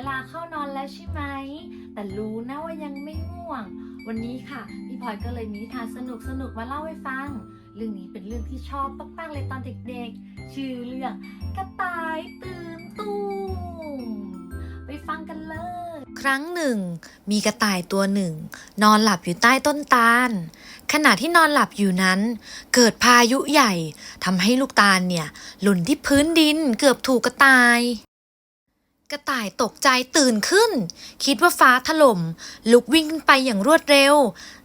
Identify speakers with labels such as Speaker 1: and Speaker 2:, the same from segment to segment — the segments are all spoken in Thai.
Speaker 1: เวลาเข้านอนแล้วใช่ไหม แต่รู้นะว่ายังไม่ง่วง วันนี้ค่ะ พี่พลอยก็เลยมีนิทานสนุกสนุกมาเล่าให้ฟัง เรื่องนี้เป็นเรื่องที่ชอบมากๆเลยตอนเด็กๆ ชื่อเรื่องกระต่ายตื่นตูมไปฟังกันเลย ครั้งหนึ่ง มีกระต่ายตัวหนึ่ง นอนหลับอยู่ใต้ต้นตาล ขณะที่นอนหลับอยู่นั้น เกิดพายุใหญ่ทำให้ลูกตาลเนี่ย หล่นที่พื้นดินเกือบถูกกระต่าย กระต่ายตกใจตื่นขึ้น คิดว่าฟ้าถล่ม ลุกวิ่งขึ้นไปอย่างรวดเร็ว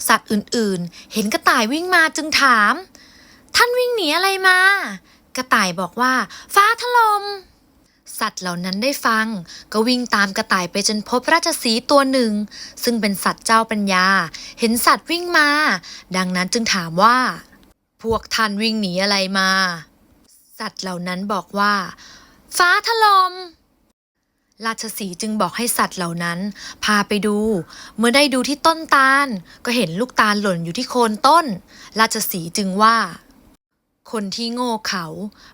Speaker 1: สัตว์อื่นๆ เห็นกระต่ายวิ่งมาจึงถาม ท่านวิ่งหนีอะไรมา กระต่ายบอกว่า ฟ้าถล่มสัตว์เหล่านั้นได้ฟัง ก็วิ่งตามกระต่ายไปจนพบราชสีตัวหนึ่ง ซึ่งเป็นสัตว์เจ้าปัญญา เห็นสัตว์วิ่งมา ดังนั้นจึงถามว่า พวกท่านวิ่งหนีอะไรมา สัตว์เหล่านั้นบอกว่า ฟ้าถลม่ม ราชสีจึงบอกให้สัตว์เหล่านั้น พาไปดู เมื่อได้ดูที่ต้นตาล ก็เห็นลูกตาลหล่นอยู่ที่โคนต้น ราชสีจึงว่า คนที่โง่เขา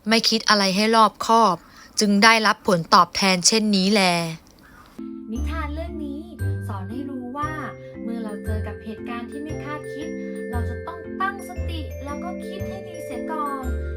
Speaker 1: ไม่คิดอะไรให้รอบคอบ จึงได้รับผลตอบแทนเช่นนี้แล นิทานเรื่องนี้สอนให้รู้ว่า เมื่อเราเจอกับเหตุการณ์ที่ไม่คาดคิด เราจะต้องตั้งสติแล้วก็คิดให้ดีเสียก่อน